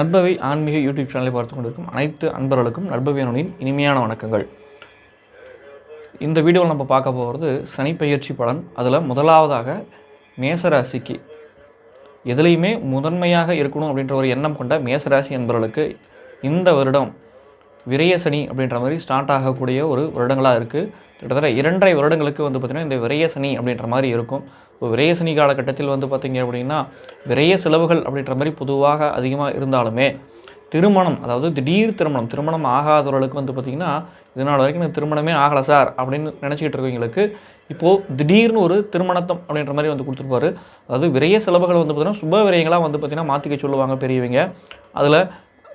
நட்பவை ஆன்மீக யூடியூப் சேனலை பார்த்து கொண்டிருக்கும் அனைத்து அன்பர்களுக்கும் நட்பவியனின் இனிமையான வணக்கங்கள். இந்த வீடியோவில் நம்ம பார்க்க போகிறது சனி பயிற்சி பலன். அதில் முதலாவதாக மேசராசிக்கு எதுலேயுமே முதன்மையாக இருக்கணும் அப்படின்ற ஒரு எண்ணம் கொண்ட மேசராசி என்பவர்களுக்கு இந்த வருடம் விரையசனி அப்படின்ற மாதிரி ஸ்டார்ட் ஆகக்கூடிய ஒரு வருடங்களாக இருக்குது கிட்டத்தட்ட இரண்டரை வருடங்களுக்கு வந்து பார்த்திங்கன்னா இந்த விரயசனி அப்படின்ற மாதிரி இருக்கும். இப்போ விரயசனி காலகட்டத்தில் வந்து பார்த்திங்க அப்படின்னா விரய செலவுகள் அப்படின்ற மாதிரி பொதுவாக அதிகமாக இருந்தாலுமே திருமணம் அதாவது திடீர் திருமணம் திருமணம் ஆகாதவர்களுக்கு வந்து பார்த்திங்கன்னா இதனால் வரைக்கும் எனக்கு திருமணமே ஆகலை சார் அப்படின்னு நினச்சிக்கிட்டு இருக்கவங்களுக்கு இப்போது திடீர்னு ஒரு திருமணத்தம் அப்படின்ற மாதிரி வந்து கொடுத்துருப்பாரு. அதாவது விரைய செலவுகள் வந்து பார்த்திங்கன்னா சுப விரயங்களாக வந்து பார்த்திங்கன்னா மாற்றிக்க சொல்லுவாங்க பெரியவங்க. அதில்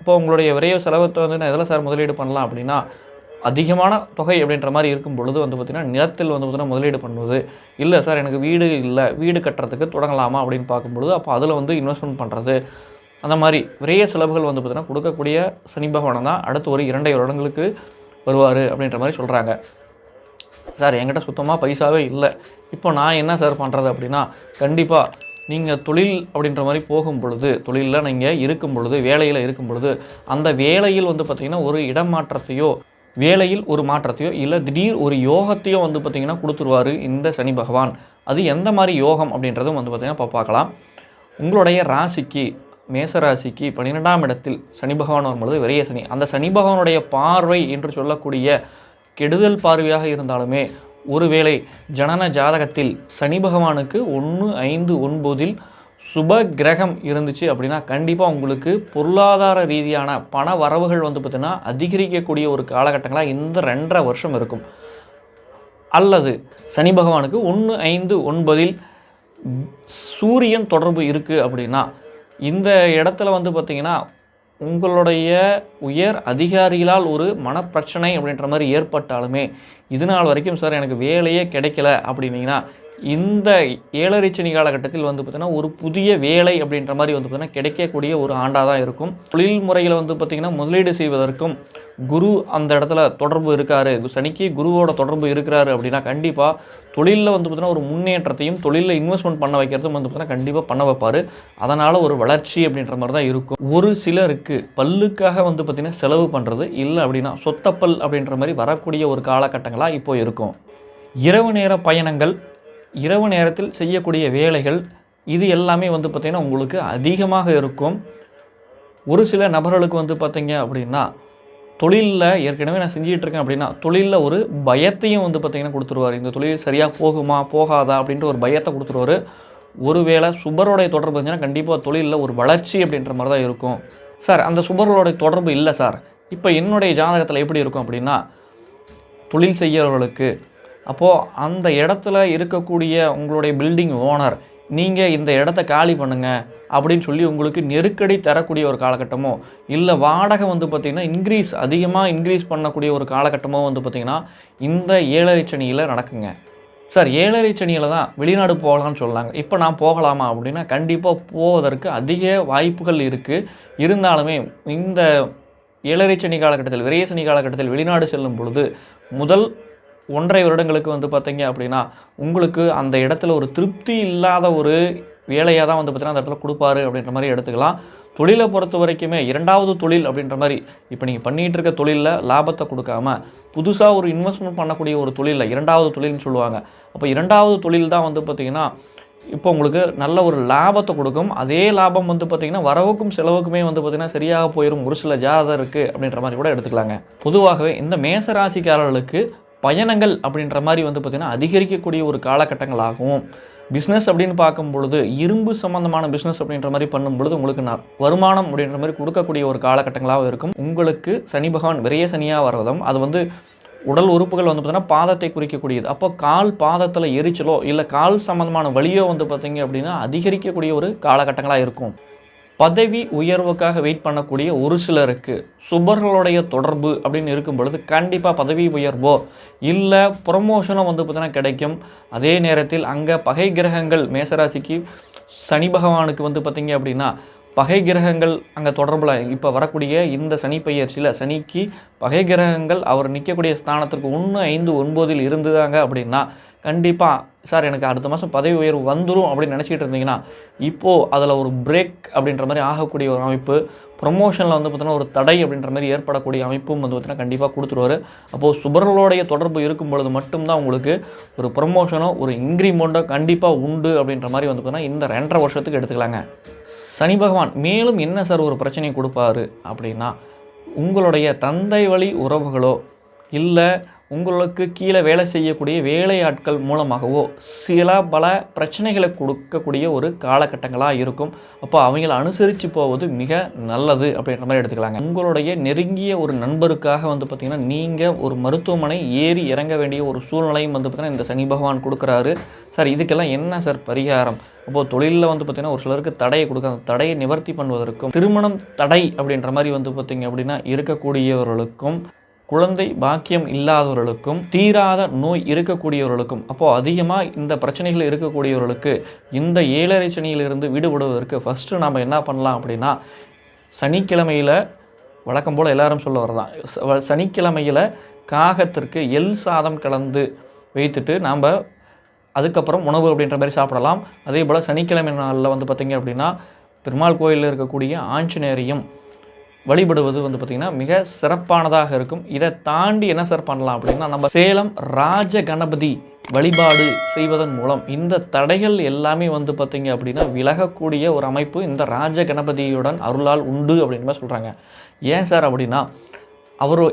இப்போ உங்களுடைய விரைய செலவத்தை வந்து நான் எதில் சார் முதலீடு பண்ணலாம் அப்படின்னா அதிகமான தொகை அப்படின்ற மாதிரி இருக்கும் பொழுது வந்து பார்த்திங்கன்னா நிலத்தில் வந்து பார்த்திங்கன்னா முதலீடு பண்ணுவது. இல்லை சார் எனக்கு வீடு இல்லை வீடு கட்டுறதுக்கு தொடங்கலாமா அப்படின்னு பார்க்கும்பொழுது அப்போ அதில் வந்து இன்வெஸ்ட்மெண்ட் பண்ணுறது. அந்த மாதிரி விரைய செலவுகள் வந்து பார்த்திங்கன்னா கொடுக்கக்கூடிய சனி பகவானம் தான் அடுத்து ஒரு இரண்டை வருடங்களுக்கு வருவார் அப்படின்ற மாதிரி சொல்கிறாங்க சார் என்கிட்ட சுத்தமாக பைசாவே இல்லை. இப்போ நான் என்ன சார் பண்ணுறது அப்படின்னா கண்டிப்பாக நீங்கள் தொழில் அப்படின்ற மாதிரி போகும் பொழுது தொழிலில் நீங்கள் இருக்கும் பொழுது வேலையில் இருக்கும் பொழுது அந்த வேலையில் வந்து பார்த்திங்கன்னா ஒரு இடமாற்றத்தையோ வேலையில் ஒரு மாற்றத்தையோ இல்லை திடீர் ஒரு யோகத்தையோ வந்து பார்த்திங்கன்னா கொடுத்துருவாரு இந்த சனி பகவான். அது எந்த மாதிரி யோகம் அப்படின்றதும் வந்து பார்த்திங்கன்னா இப்போ பார்க்கலாம். உங்களுடைய ராசிக்கு மேச ராசிக்கு பன்னிரெண்டாம் இடத்தில் சனி பகவான் வரும்பொழுது விரைய சனி. அந்த சனி பகவானுடைய பார்வை என்று சொல்லக்கூடிய கெடுதல் பார்வையாக இருந்தாலுமே ஒருவேளை ஜனன ஜாதகத்தில் சனி பகவானுக்கு ஒன்று ஐந்து ஒன்பதில் சுப கிரகம் இருந்துச்சு அப்படின்னா கண்டிப்பாக உங்களுக்கு பொருளாதார ரீதியான பண வரவுகள் வந்து பார்த்திங்கன்னா அதிகரிக்கக்கூடிய ஒரு காலகட்டங்களாக இந்த ரெண்டரை வருஷம் இருக்கும். அல்லது சனி பகவானுக்கு ஒன்று ஐந்து ஒன்பதில் சூரியன் தொடர்பு இருக்குது அப்படின்னா இந்த இடத்துல வந்து பார்த்திங்கன்னா உங்களுடைய உயர் அதிகாரிகளால் ஒரு மனப்பிரச்சனை அப்படின்ற மாதிரி ஏற்பட்டாலுமே இது நாள் வரைக்கும் சார் எனக்கு வேலையே கிடைக்கல அப்படின்னீங்கன்னா இந்த ஏழரை சனி காலகட்டத்தில் வந்து பார்த்திங்கன்னா ஒரு புதிய வேலை அப்படின்ற மாதிரி வந்து பார்த்திங்கன்னா கிடைக்கக்கூடிய ஒரு ஆண்டாக தான் இருக்கும். தொழில் முறையில் வந்து பார்த்திங்கன்னா முதலீடு செய்வதற்கும் குரு அந்த இடத்துல தொடர்பு இருக்காரு. சனிக்கு குருவோட தொடர்பு இருக்கிறாரு அப்படின்னா கண்டிப்பாக தொழிலில் வந்து பார்த்திங்கன்னா ஒரு முன்னேற்றத்தையும் தொழிலில் இன்வெஸ்ட்மெண்ட் பண்ண வைக்கிறதும் வந்து பார்த்திங்கன்னா கண்டிப்பாக பண்ண வைப்பார். அதனால் ஒரு வளர்ச்சி அப்படின்ற மாதிரி தான் இருக்கும். ஒரு சிலருக்கு பல்லுக்காக வந்து பார்த்திங்கன்னா செலவு பண்ணுறது இல்லை அப்படின்னா சொத்தப்பல் அப்படின்ற மாதிரி வரக்கூடிய ஒரு காலகட்டங்களாக இப்போ இருக்கும். இரவு நேர பயணங்கள் இரவு நேரத்தில் செய்யக்கூடிய வேலைகள் இது எல்லாமே வந்து பார்த்திங்கன்னா உங்களுக்கு அதிகமாக இருக்கும். ஒரு சில நபர்களுக்கு வந்து பார்த்திங்க அப்படின்னா தொழிலில் ஏற்கனவே நான் செஞ்சிகிட்ருக்கேன் அப்படின்னா தொழிலில் ஒரு பயத்தையும் வந்து பார்த்திங்கன்னா கொடுத்துருவார். இந்த தொழில் சரியாக போகுமா போகாதா அப்படின்ற ஒரு பயத்தை கொடுத்துருவாரு. ஒருவேளை சுபரோடைய தொடர்பு இருந்துச்சுன்னா கண்டிப்பாக தொழிலில் ஒரு வளர்ச்சி அப்படின்ற மாதிரி தான் இருக்கும். சார் அந்த சுபரோடைய தொடர்பு இல்லை சார். இப்போ என்னுடைய ஜாதகத்தில் எப்படி இருக்கும் அப்படின்னா தொழில் செய்கிறவர்களுக்கு அப்போது அந்த இடத்துல இருக்கக்கூடிய உங்களுடைய பில்டிங் ஓனர் நீங்கள் இந்த இடத்த காலி பண்ணுங்க அப்படின்னு சொல்லி உங்களுக்கு நெருக்கடி தரக்கூடிய ஒரு காலகட்டமோ இல்லை வாடகை வந்து பார்த்திங்கன்னா இன்க்ரீஸ் அதிகமாக இன்க்ரீஸ் பண்ணக்கூடிய ஒரு காலகட்டமோ வந்து பார்த்திங்கன்னா இந்த ஏழரை சனியில் நடக்குங்க. சார் ஏழரை சனியில் தான் வெளிநாடு போகலான்னு சொல்லாங்க. இப்போ நான் போகலாமா அப்படின்னா கண்டிப்பாக போவதற்கு அதிக வாய்ப்புகள் இருக்குது இருந்தாலுமே இந்த ஏழரை சனி காலகட்டத்தில் விரைய சனி காலகட்டத்தில் வெளிநாடு செல்லும் பொழுது முதல் ஒன்றரை வருடங்களுக்கு வந்து பார்த்தீங்க அப்படின்னா உங்களுக்கு அந்த இடத்துல ஒரு திருப்தி இல்லாத ஒரு வேலையாக தான் வந்து பார்த்தீங்கன்னா அந்த இடத்துல கொடுப்பாரு அப்படின்ற மாதிரி எடுத்துக்கலாம். தொழிலை பொறுத்த வரைக்குமே இரண்டாவது தொழில் அப்படின்ற மாதிரி இப்போ நீங்கள் பண்ணிகிட்டு இருக்க தொழிலில் லாபத்தை கொடுக்காம புதுசாக ஒரு இன்வெஸ்ட்மெண்ட் பண்ணக்கூடிய ஒரு தொழிலில் இரண்டாவது தொழில்னு சொல்லுவாங்க. அப்போ இரண்டாவது தொழில் தான் வந்து பார்த்திங்கன்னா இப்போ உங்களுக்கு நல்ல ஒரு லாபத்தை கொடுக்கும். அதே லாபம் வந்து பார்த்திங்கன்னா வரவுக்கும் செலவுக்குமே வந்து பார்த்திங்கன்னா சரியாக போயிடும் ஒரு சில ஜாதகம் இருக்குது அப்படின்ற மாதிரி கூட எடுத்துக்கலாங்க. பொதுவாகவே இந்த மேச ராசிக்காரர்களுக்கு பயணங்கள் அப்படின்ற மாதிரி வந்து பார்த்திங்கன்னா அதிகரிக்கக்கூடிய ஒரு காலகட்டங்களாகவும் பிஸ்னஸ் அப்படின்னு பார்க்கும் பொழுது இரும்பு சம்மந்தமான பிஸ்னஸ் அப்படின்ற மாதிரி பண்ணும் பொழுது உங்களுக்கு ந- வருமானம் அப்படின்ற மாதிரி கொடுக்கக்கூடிய ஒரு காலகட்டங்களாகவும் இருக்கும். உங்களுக்கு சனி பகவான் விரைய சனியாக வர்றதும் அது வந்து உடல் உறுப்புகள் வந்து பார்த்திங்கன்னா பாதத்தை குறிக்கக்கூடியது. அப்போ கால் பாதத்தில் எரிச்சலோ இல்லை கால் சம்மந்தமான வழியோ வந்து பார்த்திங்க அப்படின்னா அதிகரிக்கக்கூடிய ஒரு காலகட்டங்களாக இருக்கும். பதவி உயர்வுக்காக வெயிட் பண்ணக்கூடிய ஒரு சிலருக்கு சுபர்களுடைய தொடர்பு அப்படின்னு இருக்கும் பொழுது கண்டிப்பாக பதவி உயர்வோ இல்லை ப்ரொமோஷனோ வந்து பார்த்தீங்கன்னா கிடைக்கும். அதே நேரத்தில் அங்கே பகை கிரகங்கள் மேசராசிக்கு சனி பகவானுக்கு வந்து பார்த்தீங்க அப்படின்னா பகை கிரகங்கள் அங்கே தொடர்பில் இப்போ வரக்கூடிய இந்த சனி பயிற்சியில் சனிக்கு பகை கிரகங்கள் அவர் நிற்கக்கூடிய ஸ்தானத்திற்கு ஒன்று ஐந்து ஒன்பதில் இருந்துதாங்க அப்படின்னா கண்டிப்பாக சார் எனக்கு அடுத்த மாதம் பதவி உயர்வு வந்துடும் அப்படின்னு நினச்சிக்கிட்டு இருந்தீங்கன்னா இப்போது அதில் ஒரு பிரேக் அப்படின்ற மாதிரி ஆகக்கூடிய ஒரு அமைப்பு ப்ரொமோஷனில் வந்து பார்த்தீங்கன்னா ஒரு தடை அப்படின்ற மாதிரி ஏற்படக்கூடிய அமைப்பும் வந்து பார்த்தீங்கன்னா கண்டிப்பாக கொடுத்துருவாரு. அப்போது சுபர்களுடைய தொடர்பு இருக்கும் பொழுது மட்டும்தான் உங்களுக்கு ஒரு ப்ரொமோஷனோ ஒரு இன்க்ரிமெண்ட்டோ கண்டிப்பாக உண்டு அப்படின்ற மாதிரி வந்து பார்த்தீங்கன்னா இந்த ரெண்டரை வருஷத்துக்கு எடுத்துக்கலாங்க. சனி பகவான் மேலும் என்ன சார் ஒரு பிரச்சனையை கொடுப்பாரு அப்படின்னா உங்களுடைய தந்தை வழி உறவுகளோ இல்லை உங்களுக்கு கீழே வேலை செய்யக்கூடிய வேலையாட்கள் மூலமாகவோ சில பல பிரச்சனைகளை கொடுக்கக்கூடிய ஒரு காலகட்டங்களாக இருக்கும். அப்போ அவங்கள அனுசரித்து போவது மிக நல்லது அப்படின்ற மாதிரி எடுத்துக்கலாங்க. உங்களுடைய நெருங்கிய ஒரு நண்பருக்காக வந்து பார்த்திங்கன்னா நீங்கள் ஒரு மருத்துவமனை ஏறி இறங்க வேண்டிய ஒரு சூழ்நிலையும் வந்து பார்த்திங்கன்னா இந்த சனி பகவான் கொடுக்குறாரு. சார் இதுக்கெல்லாம் என்ன சார் பரிகாரம்? அப்போது தொழிலில் வந்து பார்த்திங்கன்னா ஒரு சிலருக்கு தடையை கொடுக்க அந்த தடையை நிவர்த்தி பண்ணுவதற்கும் திருமணம் தடை அப்படின்ற மாதிரி வந்து பார்த்திங்க அப்படின்னா இருக்கக்கூடியவர்களுக்கும் குழந்தை பாக்கியம் இல்லாதவர்களுக்கும் தீராத நோய் இருக்கக்கூடியவர்களுக்கும் அப்போது அதிகமாக இந்த பிரச்சனைகள் இருக்கக்கூடியவர்களுக்கு இந்த ஏழரை சனியிலிருந்து விடுபடுவதற்கு ஃபஸ்ட்டு நாம் என்ன பண்ணலாம் அப்படின்னா சனிக்கிழமையில் வழக்கம் போல் எல்லாரும் சொல்ல வரதான் சனிக்கிழமையில் காகத்திற்கு எள் சாதம் கலந்து வைத்துட்டு நாம் அதுக்கப்புறம் உணவு அப்படின்ற மாதிரி சாப்பிடலாம். அதே போல் சனிக்கிழமை நாளில் வந்து பார்த்திங்க அப்படின்னா பெருமாள் கோயிலில் இருக்கக்கூடிய ஆஞ்சநேயரையும் வழிபடுவது வந்து பார்த்திங்கன்னா மிக சிறப்பானதாக இருக்கும். இதை தாண்டி என்ன சார் பண்ணலாம் அப்படின்னா நம்ம சேலம் ராஜ கணபதி வழிபாடு செய்வதன் மூலம் இந்த தடைகள் எல்லாமே வந்து பார்த்திங்க அப்படின்னா விலகக்கூடிய ஒரு அமைப்பு இந்த ராஜ கணபதியுடன் அருளால் உண்டு அப்படின்னு சொல்கிறாங்க ஏன் சார் அப்படின்னா அவர்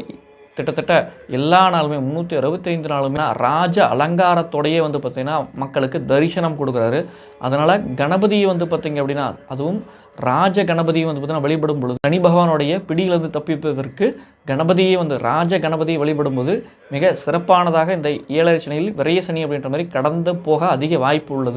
கிட்டத்தட்ட எல்லா நாளுமே முந்நூற்றி அறுபத்தைந்து நாளுமே ராஜ அலங்காரத்தோடையே வந்து பார்த்திங்கன்னா மக்களுக்கு தரிசனம் கொடுக்குறாரு. அதனால் கணபதியை வந்து பார்த்திங்க அப்படின்னா அதுவும் ராஜ கணபதியை வந்து பார்த்தீங்கன்னா வழிபடும் பொழுது சனி பகவானுடைய பிடியிலிருந்து தப்பிப்பதற்கு கணபதியை வந்து ராஜ கணபதியை வழிபடும்போது மிக சிறப்பானதாக இந்த ஏழரை சனியில் விரைய சனி அப்படின்ற மாதிரி கடந்து போக அதிக வாய்ப்பு உள்ளது.